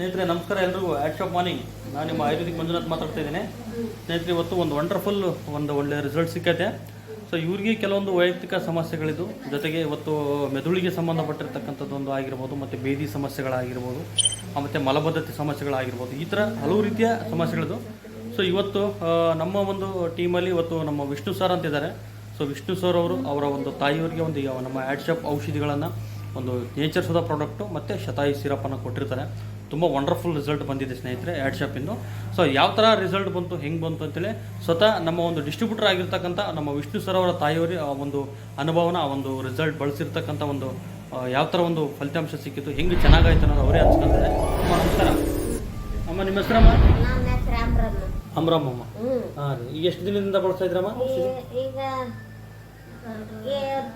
ಸ್ನೇಹಿತರೆ, ನಮಸ್ಕಾರ ಎಲ್ರಿಗೂ. ಆ್ಯಡ್ ಶಾಪ್ ಮಾರ್ನಿಂಗ್ ನಾನು ನಿಮ್ಮ ಆಯುರ್ವೇದಿಕ್ ಮಂಜುನಾಥ್ ಮಾತಾಡ್ತಾ ಇದ್ದೀನಿ. ಸ್ನೇಹಿತರೆ, ಇವತ್ತು ಒಂದು ವಂಡರ್ಫುಲ್ ಒಂದು ಒಳ್ಳೆ ರಿಸಲ್ಟ್ ಸಿಕ್ಕೈತೆ. ಸೊ ಇವ್ರಿಗೆ ಕೆಲವೊಂದು ವೈಯಕ್ತಿಕ ಸಮಸ್ಯೆಗಳಿದ್ದು, ಜೊತೆಗೆ ಇವತ್ತು ಮೆದುಳಿಗೆ ಸಂಬಂಧಪಟ್ಟಿರ್ತಕ್ಕಂಥದ್ದು ಒಂದು ಆಗಿರ್ಬೋದು, ಮತ್ತು ಬೇದಿ ಸಮಸ್ಯೆಗಳಾಗಿರ್ಬೋದು, ಮತ್ತು ಮಲಬದ್ಧತೆ ಸಮಸ್ಯೆಗಳಾಗಿರ್ಬೋದು, ಈ ಥರ ಹಲವು ರೀತಿಯ ಸಮಸ್ಯೆಗಳಿದ್ದು. ಸೊ ಇವತ್ತು ನಮ್ಮ ಒಂದು ಟೀಮಲ್ಲಿ ಇವತ್ತು ನಮ್ಮ ವಿಷ್ಣು ಸರ್ ಅಂತಿದ್ದಾರೆ. ಸೊ ವಿಷ್ಣು ಸರ್ ಅವರು ಅವರ ಒಂದು ತಾಯಿಯವರಿಗೆ ಒಂದು ನಮ್ಮ ಆ್ಯಡ್ ಶಾಪ್ ಔಷಧಿಗಳನ್ನು ಒಂದು ನೇಚರ್ ಸುಧಾ ಪ್ರಾಡಕ್ಟು ಮತ್ತು ಶತಾಯಿ ಸಿರಪನ್ನು ಕೊಟ್ಟಿರ್ತಾರೆ. ತುಂಬ ವಂಡರ್ಫುಲ್ ರಿಸಲ್ಟ್ ಬಂದಿದೆ ಸ್ನೇಹಿತರೆ ಆ್ಯಡ್ ಶಾಪಿಂದು ಸೊ ಯಾವ ಥರ ರಿಸಲ್ಟ್ ಬಂತು ಹೆಂಗೆ ಬಂತು ಅಂತೇಳಿ ಸ್ವತಃ ನಮ್ಮ ಒಂದು ಡಿಸ್ಟ್ರಿಬ್ಯೂಟರ್ ಆಗಿರ್ತಕ್ಕಂಥ ನಮ್ಮ ವಿಷ್ಣು ಸರ್ ಅವರ ತಾಯಿಯವರೇ ಆ ಒಂದು ಅನುಭವನ ಆ ಒಂದು ರಿಸಲ್ಟ್ ಬಳಸಿರ್ತಕ್ಕಂಥ ಒಂದು ಯಾವ ಥರ ಒಂದು ಫಲಿತಾಂಶ ಸಿಕ್ಕಿತ್ತು ಹೆಂಗೆ ಚೆನ್ನಾಗಾಯ್ತು ಅನ್ನೋದು ಅವರೇ ಅನ್ಸ್ಕೊಂತಾರೆ ಅಮ್ಮ ನಮಸ್ಕಾರ. ಅಮ್ಮ ನಿಮ್ಮ ಹೆಸರಮ್ಮ ಅಮ್ರಮ್ಮ. ಹಾಂ ರೀ. ಈಗ ಎಷ್ಟು ದಿನದಿಂದ ಬಳಸ್ತಾ ಇದ್ರಮ್ಮ ಈಗ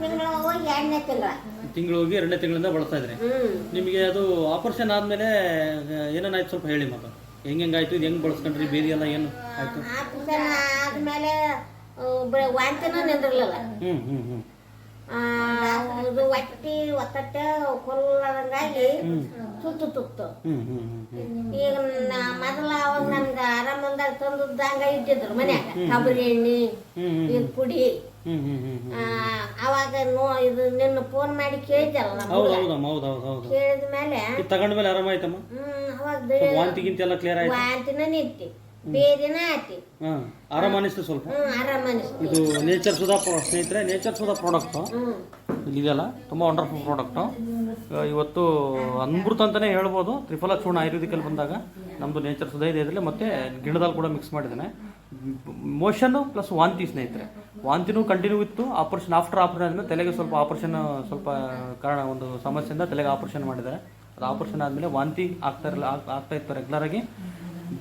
ತಿಂಗಳು ಹೋಗಿ ಎರಡನೇ ತಿಂಗಳ. ತಿಂಗಳು ಹೋಗಿ ಎರಡನೇ ತಿಂಗಳಿಂದ ಬಳಸ್ತಾ ಇದ್ರಿ. ನಿಮಗೆ ಅದು ಆಪರೇಷನ್ ಆದ್ಮೇಲೆ ಏನೇನಾಯ್ತು ಸ್ವಲ್ಪ ಹೇಳಿ ಮಗ. ಹೆಂಗೆ ಹೆಂಗಾಯ್ತು ಇದು ಹೆಂಗೆ ಬಳಸ್ಕೊಂಡ್ರಿ ಬೇದಿ ಎಲ್ಲ ಏನು ಆಯ್ತು? ಆಪರೇಷನ್ ಆದ್ಮೇಲೆ ವಾಂತಿನೂ ನಿಂದಿರ್ಲಿಲ್ಲ. ಹ್ಞೂ ಹ್ಞೂ ಆ, ಇದು ಒಟ್ಟಿ ಒತ್ತಟ್ಟ ಕೊಲ್ಲದಂಗಾಗಿ ತುತ್ತು ತುತ್ತು. ಈಗ ಮೊದಲ ಅವಾಗ ನಮ್ಗ ಆರಾಮಂದಾಗ ತಂದುದ್ದಂಗ ಇಟ್ಟಿದ್ರು ಮನ್ಯಾಗ. ಕೊಬ್ಬರಿ ಎಣ್ಣೆ ಇದು ಪುಡಿ. ಅವಾಗ ನೋ ಇದು ನಿನ್ನ ಫೋನ್ ಮಾಡಿ ಕೇಳಿದ್ದಲ್ಲ ಹೌದು. ಹೌದಮ್ಮ ಹೌದು ಹೌದು ಹೌದು. ಕೇಳಿದ ಮೇಲೆ ಇದು ತಗೊಂಡ್ಮೇಲೆ ಆರಾಮಾಯ್ತಮ್ಮ? ಹ್ಮ್ ಅವಾಗ ವಾಂತಿ ಗಿಂತಿ ಎಲ್ಲ ಕ್ಲಿಯರ್ ಆಯ್ತು. ವಾಂತಿನ ನಿಂತಿ. ಬೇದಿನ ಹಾಂ ಆರಾಮ ಅನಿಸ್ತು ಸ್ವಲ್ಪ. ಹ್ಮ್ ಆರಾಮ ಅನಿಸ್ತು ಇದು ನೇಚರ್ ಸುಧಾ ಸ್ನೇಹಿತರೆ ನೇಚರ್ ಸುಧಾ ಪ್ರಾಡಕ್ಟು ಇಲ್ಲಿದೆಯಲ್ಲ ತುಂಬ ವಂಡರ್ಫುಲ್ ಪ್ರಾಡಕ್ಟು ಇವತ್ತು ಅಮೃತ ಅಂತಲೇ ಹೇಳ್ಬೋದು. ತ್ರಿಫಲ ಚೂರ್ಣ ಆಯುರ್ವೇದಿಕಲ್ಲಿ ಬಂದಾಗ ನಮ್ಮದು ನೇಚರ್ ಸುಧಾ ಇದೆ ಇದರಲ್ಲಿ ಮತ್ತು ಗಿಡದಲ್ಲಿ ಕೂಡ ಮಿಕ್ಸ್ ಮಾಡಿದ್ದೇನೆ. ಮೋಷನ್ನು ಪ್ಲಸ್ ವಾಂತಿ ಸ್ನೇಹಿತರೆ. ವಾಂತಿನೂ ಕಂಟಿನ್ಯೂ ಇತ್ತು. ಆಪರೇಷನ್ ಆಫ್ಟರ್ ಆಪರೇಷನ್ ಆದಮೇಲೆ ತಲೆಗೆ ಸ್ವಲ್ಪ ಆಪರೇಷನ್ ಸ್ವಲ್ಪ ಕಾರಣ ಒಂದು ಸಮಸ್ಯೆಯಿಂದ ತಲೆಗೆ ಆಪರೇಷನ್ ಮಾಡಿದ್ದಾರೆ. ಅದು ಆಪರೇಷನ್ ಆದಮೇಲೆ ವಾಂತಿ ಆಗ್ತಾ ಇರಲಿಲ್ಲ ಆಗ್ತಾ ಇತ್ತು ರೆಗ್ಯುಲರಾಗಿ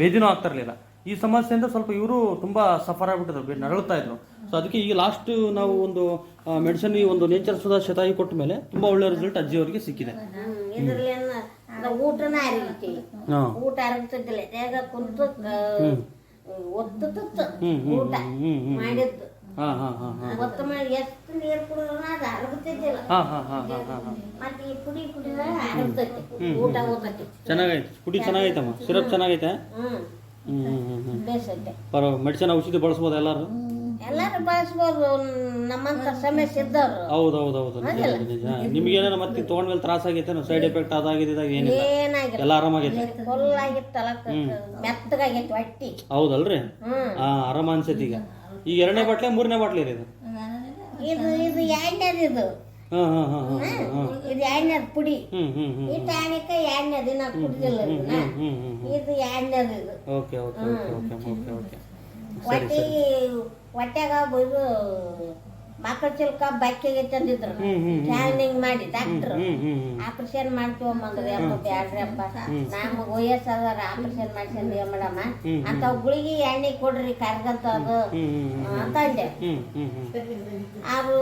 ಬೇದಿನೂ ಆಗ್ತಾ ಇರಲಿಲ್ಲ. ಈ ಸಮಸ್ಯೆಯಿಂದ ಸ್ವಲ್ಪ ಇವರು ತುಂಬ ಸಫರ್ ಆಗಿಬಿಟ್ಟಿದ್ರು ನರಳುತ್ತಾ ಇದ್ರು. ಸೊ ಅದಕ್ಕೆ ಈಗ ಲಾಸ್ಟ್ ನಾವು ಒಂದು ಮೆಡಿಸಿನ್ ಈ ಒಂದು ನೇಚರ್ ಸುಧಾ ಶತಾಯಿ ಕೊಟ್ಟ ಮೇಲೆ ತುಂಬ ಒಳ್ಳೆ ರಿಸಲ್ಟ್ ಅಜ್ಜಿ ಅವರಿಗೆ ಸಿಕ್ಕಿದೆ. ಊಟನ ಊಟ ಅರಗ್ತಿದ್ದಿಲ್ಲ ಕುಂತು ಊಟ. ಮಾಡಿದ್ದು. ಒತ್ತು ಮಾಡಿ ಎಷ್ಟು ನೀರು ಕುಡಿದ್ರು ಅದು ಮತ್ತೆ ಈ ಪುಡಿ ಕುಡಿದ್ರೆ ಅರಗ್ತೈತಿ ಚೆನ್ನಾಗೈತೆ ಕುಡಿ ಚೆನ್ನಾಗೈತಮ್ಮ. ಸಿರಪ್ ಚೆನ್ನಾಗೈತೆ? ಬೇಸೈತೆ ಪರ ಮೆಡಿಸಿನ್ ಔಷಧಿ ಬಳಸಬಹುದು ಎಲ್ಲರೂ? ಎಲ್ಲಾರು ಬಳಸ್ಬೋದು. ನಮ್ಮಂತ ಸಮಸ್ಯೆ ಇದ್ದವ್ರು. ಹೌದು ಹೌದು ಹೌದು ನಿಜ ನಿಜ. ನಿಮ್ಗೇನಾರ ಮತ್ತೆ ತೊಗೊಂಡ್ಮೇಲೆ ತ್ರಾಸ ಆಗೈತೆ ಸೈಡ್ ಎಫೆಕ್ಟ್ ಅದಾಗಿದೆ ಇದಾಗ ಏನಿಲ್ಲ. ಏನಾಗಿಲ್ಲ. ಎಲ್ಲ ಆರಾಮಾಗೈತೆ? ಕೊಲ್ಲಾಗಿತ್ತಲ್ಲ ಮೆತ್ತಗಾಗೈತೆ ಹೊಟ್ಟಿ. ಹೌದಲ್ರಿ? ಹಾ ಆರಾಮ ಅನ್ಸೈತಿ ಈಗ. ಈಗ ಎರಡನೇ ಬಾಟ್ಲೆ ಮೂರನೇ ಬಾಟ್ಲಿ ರೀ ಇದು ಇದು ಇದು ಎರಡನೇದು. ಇದು ಇದು ಎರಡನೇದು ಪುಡಿ. ಈ ಟಾನಿಕ ಎರಡನೇದು ನಾ ಕುಡಿದಿಲ್ಲ ಇದನ್ನ ಇದು ಎರಡನೇದು ಇದು. Okay okay okay okay okay okay. ಹೊಟ್ಟೆಗೆ ಹೊಟ್ಯಾಗ ಇದು ಮಕ್ಕಳ ಚಿಲ್ಕ ಬಕ್ಕಿಗೆ ತಂದಿದ್ರು ಸ್ಕ್ಯಾನಿಂಗ್ ಮಾಡಿ ಡಾಕ್ಟ್ರು ಆಪರೇಷನ್ ಮಾಡ್ತೀವಮ್ಮಂದ್ರೆ ಅಪ್ಪ ಬ್ಯಾಡ್ರಿ ಅಪ್ಪ ನಮ್ಗೆ ವಯಸ್ಸಾದವ್ರ ಆಪರೇಷನ್ ಮಾಡ್ಸಂದಿವ ಮೇಡಮ್ಮ ಅಂತ ಗುಳಿಗೆ ಎಣ್ಣೆ ಕೊಡ್ರಿ ಕರ್ಗಂತ ಅದು ಅಂತ ಅಂದೆ ಅವ್ರು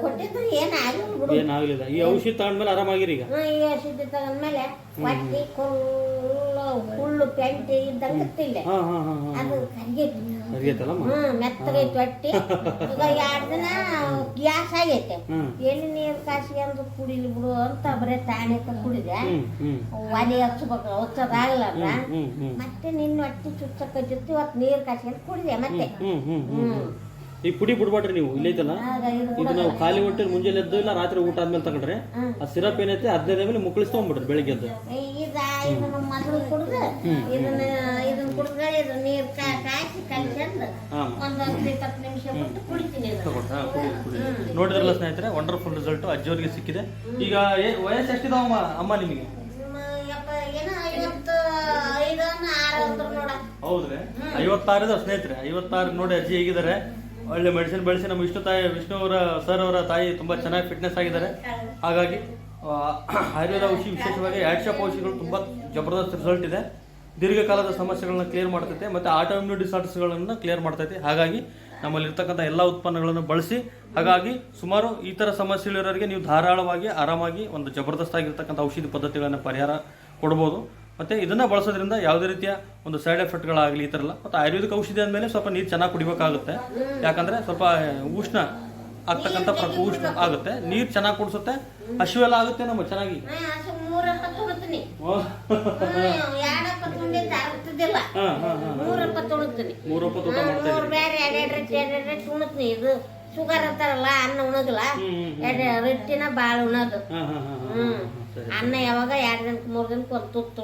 ಕೊಟ್ಟಿದ್ರು ಏನು ಆಗಿಲ್ಲ ಬಿಡು ಏನಾಗಲಿಲ್ಲ ಈ ಔಷಧಿ ತಗೊಂಡ್ಮೇಲೆ ಆರಾಮಾಗಿರಿ ಈಗ ಹ್ಮ್, ಈ ಔಷಧಿ ತಗೊಂಡ್ಮೇಲೆ ಹೊಟ್ಟಿ ಕುಲ್ಲು ಹುಳ್ಳು ಪೆಂಟಿ ಇದ್ದಂಗಿತ್ತಿಲ್ಲ ಹಾಂ ಹಾಂ ಹಾಂ ಹಾಂ ಅದು ಸರಿಯಾಯ್ತಲ್ಲಮ್ಮ ಹ್ಮ್ ಮೆತ್ತಗೈತಿ ಹೊಟ್ಟಿ. ಈಗ ಎರಡು ದಿನ ಗ್ಯಾಸ್ ಆಗೈತೆ. ಎಲ್ಲಿ ನೀರು ಕಾಸಿ ಅಂದ್ರೆ ಕುಡಿಲಿ ಬಿಡು ಅಂತ ಬರೀ ತಾಣೆ ಕುಡಿದೆ. ಒಲೆ ಹಚ್ಬೇಕು ಹಚ್ಚೋದಾಗಲ್ಲ ಮತ್ತೆ ನಿನ್ನ ಹೊಟ್ಟಿ ಚುಚ್ಚಕತ್ತಿತ್ತು ಇವತ್ತು ನೀರು ಅಂತ ಕುಡಿದೆ ಮತ್ತೆ. ಈ ಪುಡಿ ಬಿಡ್ಬೇಡ್ರಿ ನೀವು ಇಲ್ಲೈತಲ್ಲ ಇದು ನಾವು ಖಾಲಿ ಹೊಟ್ಟೆ ಮುಂಜಾನೆ ಎದ್ದು ಇಲ್ಲ ರಾತ್ರಿ ಊಟ ಆದ್ಮೇಲೆ ತಗೊಂಡ್ರೆ ಆ ಸಿರಪ್ ಏನೈತೆ ಹದಿನೈದು ಮೇಲೆ ಮುಕ್ಕಳಿಸಿ ತೊಗೊಂಡ್ಬಿಡ್ರಿ ಬೆಳಿಗ್ಗೆ ಎದ್ದು. ನೀರು ಕಾಯಿಸಿ ಇಪ್ಪತ್ತು ನಿಮಿಷ ಬಿಟ್ಟು ಕುಡಿತೀನಿ ನೋಡಿದ್ರಲ್ಲ ಸ್ನೇಹಿತರೆ ವಂಡರ್ಫುಲ್ ರಿಸಲ್ಟ್ ಅಜ್ಜಿಯವರಿಗೆ ಸಿಕ್ಕಿದೆ. ಈಗ ವಯಸ್ಸು ಎಷ್ಟಿದಾವಮ್ಮ ಅಮ್ಮ ನಿಮಗೆ? ಹೌದ್ರಿ. ಐವತ್ತಾರದ ಸ್ನೇಹಿತರೆ ಐವತ್ತಾರು ನೋಡಿ ಅಜ್ಜಿ ಹೇಗಿದ್ದಾರೆ. ಒಳ್ಳೆ ಮೆಡಿಸಿನ್ ಬೆಳೆಸಿ ನಮ್ಮ ವಿಷ್ಣು ತಾಯಿ ವಿಷ್ಣು ಅವರ ಸರ್ ಅವರ ತಾಯಿ ತುಂಬಾ ಚೆನ್ನಾಗಿ ಫಿಟ್ನೆಸ್ ಆಗಿದ್ದಾರೆ. ಹಾಗಾಗಿ ಆಯುರ್ವೇದ ಔಷಧಿ ವಿಶೇಷವಾಗಿ ಆ್ಯಡ್ ಶಾಪ್ ಔಷಧಿಗಳು ತುಂಬಾ ಜಬರ್ದಸ್ತ್ ರಿಸಲ್ಟ್ ಇದೆ. ದೀರ್ಘಕಾಲದ ಸಮಸ್ಯೆಗಳನ್ನ ಕ್ಲಿಯರ್ ಮಾಡ್ತೈತೆ ಮತ್ತು ಡಿಸಾರ್ಡರ್ಸ್ ಡಿಸಾರ್ಡರ್ಸ್ಗಳನ್ನು ಕ್ಲಿಯರ್ ಮಾಡ್ತೈತೆ. ಹಾಗಾಗಿ ನಮ್ಮಲ್ಲಿರ್ತಕ್ಕಂಥ ಎಲ್ಲ ಉತ್ಪನ್ನಗಳನ್ನು ಬಳಸಿ, ಹಾಗಾಗಿ ಸುಮಾರು ಈ ಥರ ಸಮಸ್ಯೆಗಳಿರೋರಿಗೆ ನೀವು ಧಾರಾಳವಾಗಿ, ಆರಾಮಾಗಿ ಒಂದು ಜಬರ್ದಸ್ತ್ ಆಗಿರ್ತಕ್ಕಂಥ ಔಷಧಿ ಪದ್ಧತಿಗಳನ್ನು ಪರಿಹಾರ ಕೊಡ್ಬೋದು. ಮತ್ತು ಇದನ್ನು ಬಳಸೋದ್ರಿಂದ ಯಾವುದೇ ರೀತಿಯ ಒಂದು ಸೈಡ್ ಎಫೆಕ್ಟ್ಗಳಾಗಲಿ ಈ ಥರ ಎಲ್ಲ, ಮತ್ತು ಆಯುರ್ವೇದಿಕ್ ಔಷಧಿ ಅಂದಮೇಲೆ ಸ್ವಲ್ಪ ನೀರು ಚೆನ್ನಾಗಿ ಕುಡಿಬೇಕಾಗುತ್ತೆ. ಯಾಕಂದರೆ ಸ್ವಲ್ಪ ಉಷ್ಣ ಆಗ್ತಕ್ಕಂಥ ಪ್ರಕೋಷ್ಠ ಆಗುತ್ತೆ. ನೀರು ಚೆನ್ನಾಗಿ ಕುಡಿಸುತ್ತೆ. ಎಲ್ಲ ಆಗುತ್ತೆ ನಮ್ಮ ಚೆನ್ನಾಗಿ. ಹಸು ಮೂರಪ್ಪ ಇದು ಶುಗರ್ ಅಂತಾರಲ್ಲ ಅನ್ನ. ಎರಡು ರೊಟ್ಟಿನ ಬಾಳ ಉಣೋದು. ಅನ್ನ ಯಾವಾಗ ಎರಡು ದಿನಕ್ಕೆ ಮೂರು ದಿನಕ್ಕೆ ಒಂದು ತುತ್ತು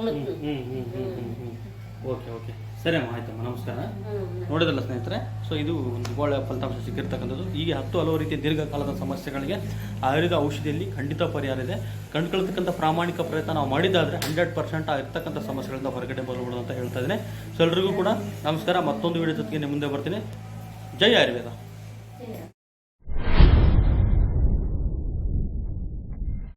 ಓಕೆ ಓಕೆ. ಸರಿ ಅಮ್ಮ ಆಯ್ತಮ್ಮ ನಮಸ್ಕಾರ. ನೋಡಿದ್ರಲ್ಲ ನೋಡಿದಲ್ಲ ಸ್ನೇಹಿತರೆ ಸೊ ಇದು ಒಂದು ಒಳ್ಳೆಯ ಫಲಿತಾಂಶ ಸಿಕ್ಕಿರ್ತಕ್ಕಂಥದ್ದು. ಹೀಗೆ ಹತ್ತು ಹಲವು ರೀತಿಯ ದೀರ್ಘಕಾಲದ ಸಮಸ್ಯೆಗಳಿಗೆ ಆಯುರ್ವೇದ ಔಷಧಿಯಲ್ಲಿ ಖಂಡಿತ ಪರಿಹಾರ ಇದೆ. ಕಂಡುಕೊಳ್ತಕ್ಕಂಥ ಪ್ರಾಮಾಣಿಕ ಪ್ರಯತ್ನ ನಾವು ಮಾಡಿದ್ದಾದರೆ ಹಂಡ್ರೆಡ್ ಪರ್ಸೆಂಟ್ ಆಗಿರ್ತಕ್ಕಂಥ ಸಮಸ್ಯೆಗಳಿಂದ ಹೊರಗಡೆ ಬರಬಹುದು ಅಂತ ಹೇಳ್ತಾ ಇದ್ದೀನಿ. ಸೊ ಎಲ್ರಿಗೂ ಕೂಡ ನಮಸ್ಕಾರ. ಮತ್ತೊಂದು ವಿಡಿಯೋ ಜೊತೆಗೆ ನಿಮ್ಮ ಮುಂದೆ ಬರ್ತೀನಿ. ಜೈ ಆಯುರ್ವೇದ.